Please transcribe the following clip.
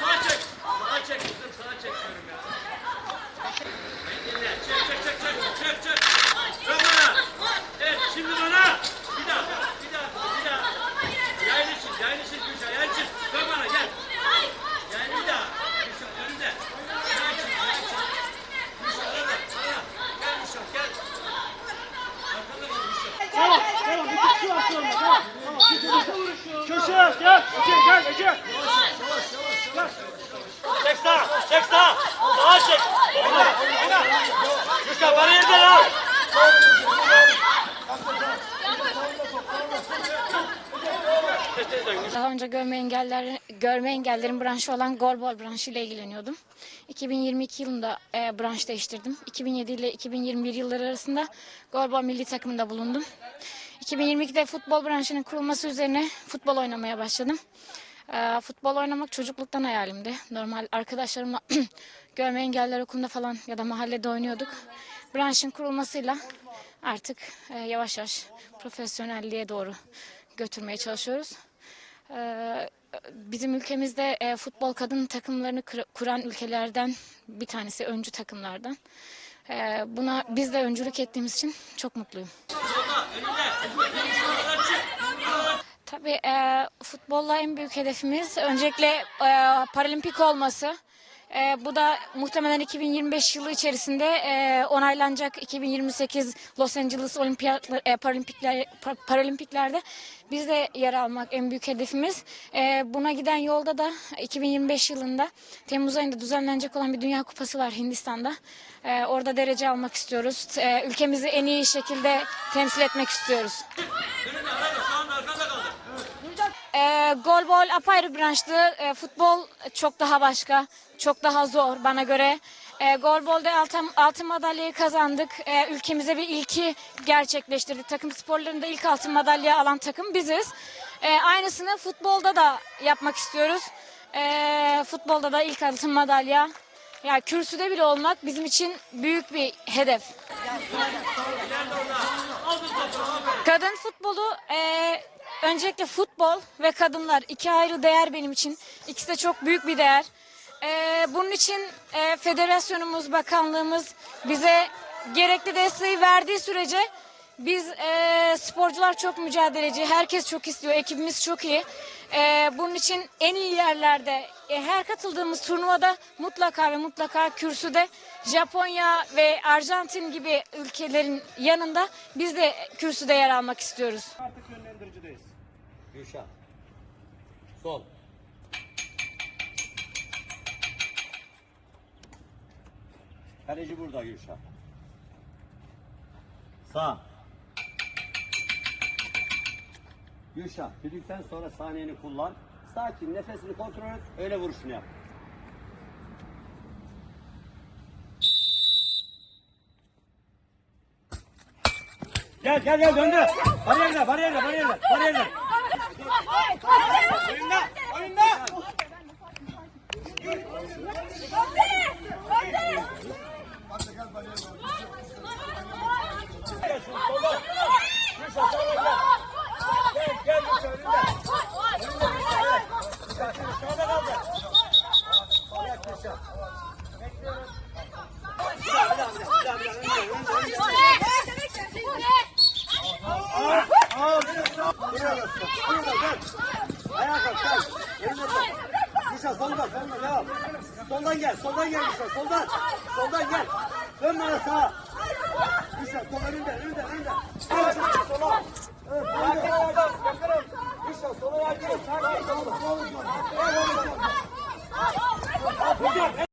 Sağa çek, Daha önce görme engeller görme engellerin branşı olan goalball branşı ile ilgileniyordum. 2022 yılında e, branş değiştirdim. 2007 ile 2021 yılları arasında goalball milli takımında bulundum. 2022'de futbol branşının kurulması üzerine futbol oynamaya başladım. E, futbol oynamak çocukluktan hayalimdi. Normal arkadaşlarımla görme engeller okulunda falan ya da mahallede oynuyorduk. Branşın kurulmasıyla artık e, yavaş yavaş profesyonelliğe doğru götürmeye çalışıyoruz. Ee, Bizim ülkemizde e, futbol kadın takımlarını kuran ülkelerden bir tanesi, öncü takımlardan. Ee, Buna biz de öncülük ettiğimiz için çok mutluyum. Tabii e, futbolla en büyük hedefimiz öncelikle e, paralimpik olması. E, bu da muhtemelen 2025 yılı içerisinde e, onaylanacak 2028 Los Angeles Olimpiyatlar, e, Paralimpikler, Pa- Paralimpiklerde biz de yer almak en büyük hedefimiz. E, buna giden yolda da 2025 yılında Temmuz ayında düzenlenecek olan bir Dünya Kupası var Hindistan'da. E, orada derece almak istiyoruz. E, ülkemizi en iyi şekilde temsil etmek istiyoruz. E, golbol apayrı branştı. E, futbol çok daha başka, çok daha zor bana göre. E, golbolde altın, altın madalyayı kazandık. E, ülkemize bir ilki gerçekleştirdik. Takım sporlarında ilk altın madalya alan takım biziz. E, aynısını futbolda da yapmak istiyoruz. E, futbolda da ilk altın madalya. Ya kürsüde bile olmak bizim için büyük bir hedef. Kadın futbolu e, öncelikle futbol ve kadınlar iki ayrı değer benim için. İkisi de çok büyük bir değer. E, bunun için e, federasyonumuz, bakanlığımız bize gerekli desteği verdiği sürece biz e, sporcular çok mücadeleci, herkes çok istiyor, ekibimiz çok iyi. E, bunun için en iyi yerlerde, e, her katıldığımız turnuvada mutlaka ve mutlaka kürsüde Japonya ve Arjantin gibi ülkelerin yanında biz de kürsüde yer almak istiyoruz. Gülşah. Sol. Kaleci burada Gülşah. Sağ. Gülşah, düdükten sonra saniyeni kullan. Sakin, nefesini kontrol et, öyle vuruşunu yap. Gel gel gel döndü. Bariyerle bariyerle bariyerle bariyerle. Bekliyoruz. Nişan soldan, soldan devam. Soldan gel, soldan gel Nişan, soldan. Soldan gel. Dön bana sağa. Nişan, sol önünde, önünde, önünde. Sola, sola. Sakin ol adam, sakin ol. Nişan, sola yardım. Sakin ol. Sakin ol. Sakin ol.